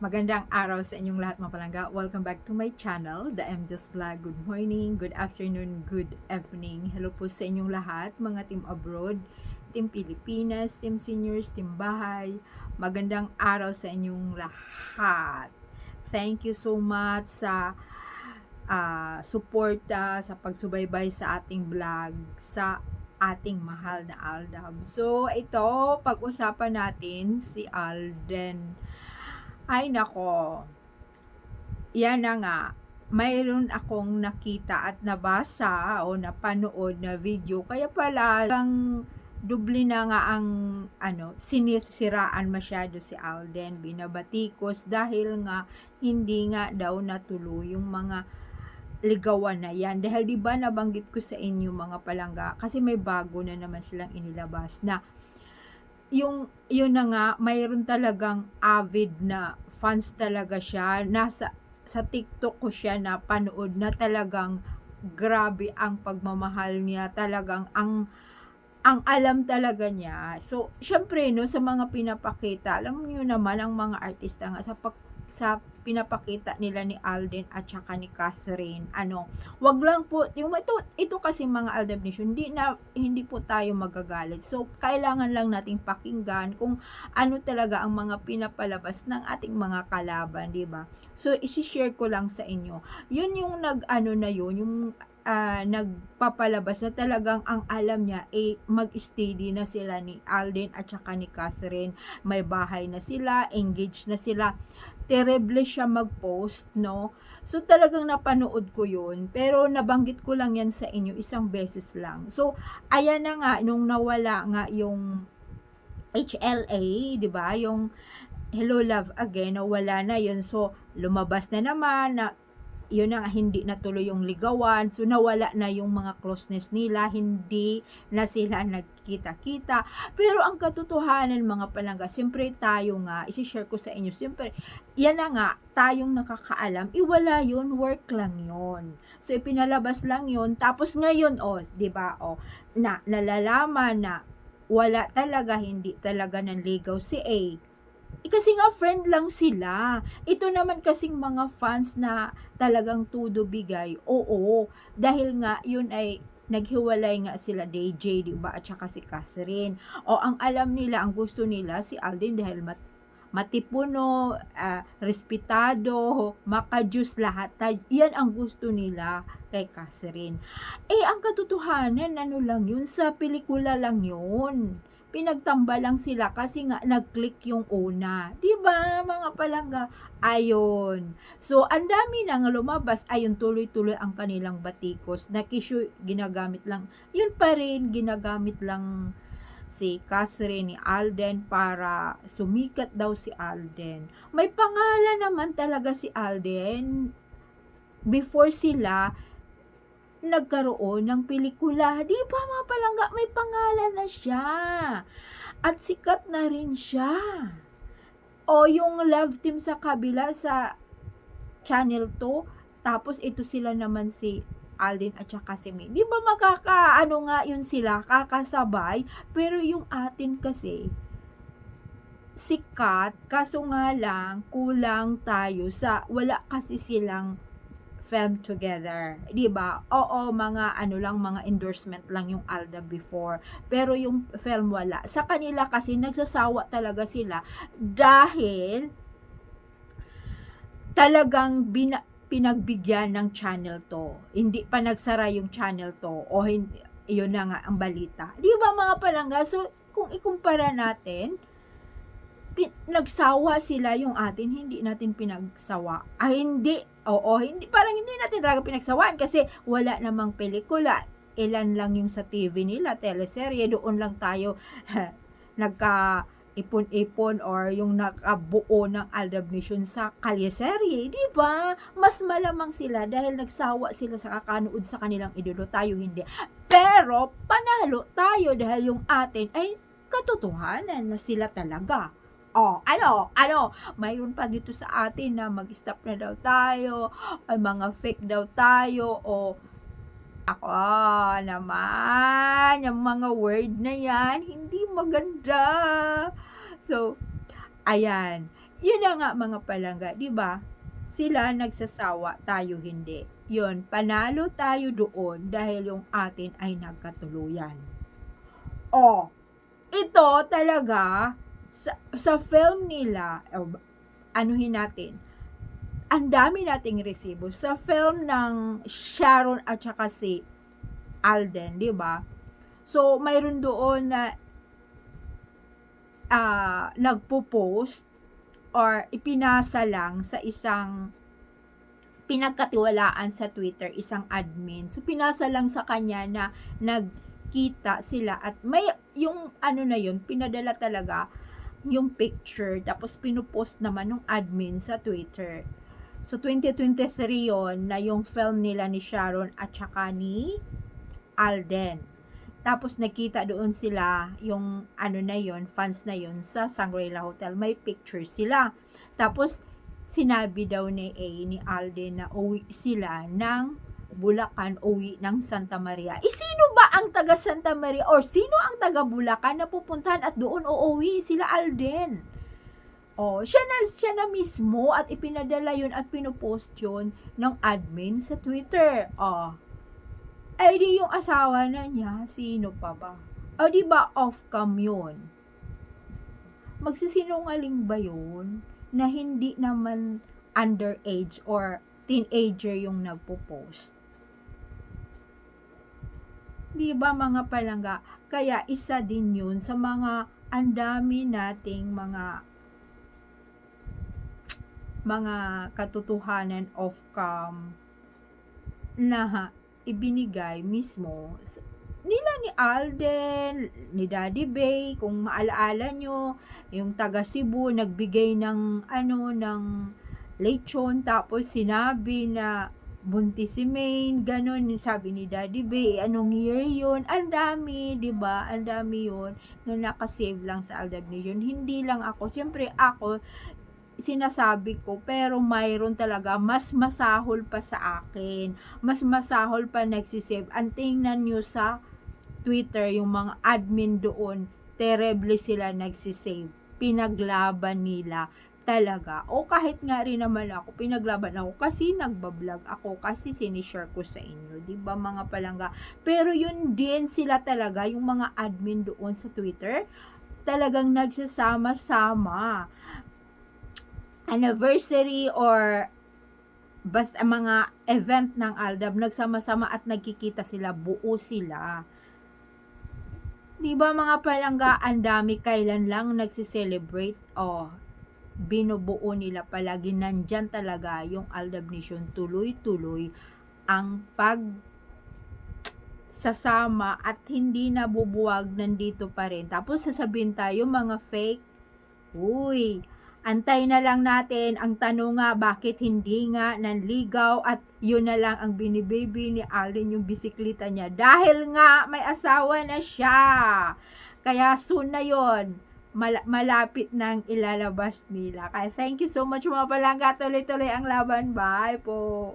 Magandang araw sa inyong lahat mga palangga. Welcome back to my channel, The MJ's Vlog. Good morning, good afternoon, good evening. Hello po sa inyong lahat, mga team abroad, team Pilipinas, team seniors, team bahay. Magandang araw sa inyong lahat. Thank you so much sa ah, suporta, sa pagsubaybay sa ating vlog, sa ating mahal na Aldab. So, ito, pag-usapan natin si Alden. Ay nako. Yan na nga. Mayroon akong nakita at nabasa o napanood na video. Kaya pala, ang dubli na nga ang ano, sinisiraan masyado si Alden. Binabatikos dahil nga hindi nga daw natuloy yung mga ligawan na yan. Dahil di ba nabanggit ko sa inyo mga palangga, kasi may bago na naman silang inilabas na yung yun na nga mayroon talagang avid na fans talaga siya. Nasa sa TikTok ko siya na panood na talagang grabe ang pagmamahal niya. Talagang ang ang alam talaga niya. So syempre no sa mga pinapakita alam niyo naman ang mga artista nga sa pag, sa pinapakita nila ni Alden at saka ni Catherine. Ano wag lang po yung ito ito kasi mga Aldab Nation hindi na hindi po tayo magagalit. So kailangan lang nating pakinggan kung ano talaga ang mga pinapalabas ng ating mga kalaban di ba? So i-share ko lang sa inyo. Yun yung nag ano na yun yung ah, nagpapalabas na talagang ang alam niya eh mag-steady na sila ni Alden at saka ni Catherine may bahay na sila engaged na sila terrible siya mag-post, no? So, talagang napanood ko yun. Pero, nabanggit ko lang yan sa inyo isang beses lang. So, ayan na nga, nung nawala nga yung HLA, di ba? Yung Hello Love Again, nawala na yun. So, lumabas na naman na yun na hindi natuloy yung ligawan. So, nawala na yung mga closeness nila. Hindi na sila nagkita-kita. Pero ang katotohanan mga palangga, siyempre tayo nga, isi-share ko sa inyo, siyempre, yan na nga, tayong nakakaalam, iwala yun, work lang yun. So, ipinalabas lang yun. Tapos ngayon, oh, di ba, oh, na, nalalaman na wala talaga, hindi talaga nanligaw si A. Eh, kasi nga friend lang sila. Ito naman kasing mga fans na talagang tudo bigay. Oo, dahil nga yun ay naghiwalay nga sila DJ, di ba? At saka si Catherine. O ang alam nila, ang gusto nila si Alden dahil mat matipuno, ah, respetado, makajus lahat. Yan ang gusto nila kay Catherine. Eh, ang katotohanan, ano lang yun, sa pelikula lang yun pinagtamba lang sila kasi nga nag-click yung una. 'Di ba mga palangga? Ayon. So, ang dami nang lumabas. Ayon, tuloy-tuloy ang kanilang batikos. Na kisyo, ginagamit lang. Yun pa rin, ginagamit lang si Catherine ni Alden para sumikat daw si Alden. May pangalan naman talaga si Alden. Before sila, nagkaroon ng pelikula. Di ba mga palangga, may pangalan na siya. At sikat na rin siya. O yung love team sa kabila sa channel 2, tapos ito sila naman si Alden at saka si May. Di ba makaka, ano nga yun sila, kakasabay, pero yung atin kasi, sikat, kaso nga lang, kulang tayo sa, wala kasi silang film together. 'Di ba? Oo, mga ano lang, mga endorsement lang yung Alda before. Pero yung film wala. Sa kanila kasi nagsasawa talaga sila dahil talagang bina, pinagbigyan ng channel to. Hindi pa nagsara yung channel to o hindi, yun na nga ang balita. 'Di ba mga palangga? So, kung ikumpara natin, nagsawa sila yung atin, hindi natin pinagsawa. Ay, hindi. Oo, hindi, parang hindi natin talaga pinagsawaan kasi wala namang pelikula. Ilan lang yung sa TV nila, teleserye, doon lang tayo nagka ipon-ipon or yung nakabuo ng Aldab Nation sa kalyeserye, di ba? Mas malamang sila dahil nagsawa sila sa kakanood sa kanilang idolo, tayo hindi. Pero, panalo tayo dahil yung atin ay katotohanan na sila talaga. Oh, ano, ano, mayroon pa dito sa atin na mag-stop na daw tayo, ay mga fake daw tayo, o ako naman, yung mga word na yan, hindi maganda. So, ayan, yun na nga mga palangga, di ba? Sila nagsasawa, tayo hindi. Yun, panalo tayo doon dahil yung atin ay nagkatuluyan. Oh, ito talaga, sa, sa film nila, anuhin natin, ang dami nating resibo. Sa film ng Sharon at saka si Alden, di ba? So, mayroon doon na ah nagpo-post or ipinasa lang sa isang pinagkatiwalaan sa Twitter, isang admin. So, pinasa lang sa kanya na nagkita sila at may, yung ano na yun, pinadala talaga yung picture, tapos pinupost naman ng admin sa Twitter. So, 2023 yon na yung film nila ni Sharon at saka ni Alden. Tapos nakita doon sila yung ano na yon fans na yon sa Shangri-La Hotel. May picture sila. Tapos sinabi daw ni A ni Alden na uwi sila ng Bulacan, uwi ng Santa Maria. Eh, sino ba ang taga Santa Maria or sino ang taga Bulacan na pupuntahan at doon uuwi sila Alden? Oh, siya na, siya na mismo at ipinadala yun at pinupost yun ng admin sa Twitter. Oh, ay di yung asawa na niya, sino pa ba? O di ba off-cam yun? Magsisinungaling ba yun? Na hindi naman underage or teenager yung nagpo-post? Di ba mga palangga? Kaya isa din yun sa mga andami nating mga mga katotohanan off-cam na ibinigay mismo nila ni Alden, ni Daddy Bay, kung maalaala nyo, yung taga Cebu, nagbigay ng, ano, ng lechon, tapos sinabi na buntis si Maine, ganun, sabi ni Daddy Bay, anong year yun? Ang dami, di ba? Ang dami yun na nakasave lang sa Aldab Nation. Hindi lang ako, siyempre ako, sinasabi ko, pero mayroon talaga mas masahol pa sa akin. Mas masahol pa nagsisave. Ang tingnan nyo sa Twitter, yung mga admin doon, terribly sila nagsisave. Pinaglaban nila talaga. O kahit nga rin naman ako, pinaglaban ako kasi nagbablog ako, kasi sinishare ko sa inyo. 'di ba mga palangga? Pero yun din sila talaga, yung mga admin doon sa Twitter, talagang nagsasama-sama anniversary or basta mga event ng Aldab, nagsama-sama at nagkikita sila, buo sila. Di ba mga palangga, ang dami kailan lang nagsiselebrate, oh, binubuo nila palagi, nandyan talaga yung Aldab Nation, tuloy-tuloy ang pag sasama at hindi nabubuwag nandito pa rin. Tapos sasabihin tayo mga fake, uy, Antay na lang natin. Ang tanong nga bakit hindi nga nanligaw? At yun na lang ang binibaby ni Alden yung bisikleta niya. Dahil nga may asawa na siya. Kaya soon na yon mal- malapit nang ilalabas nila. Kaya thank you so much mga palangga. Tuloy-tuloy ang laban. Bye po.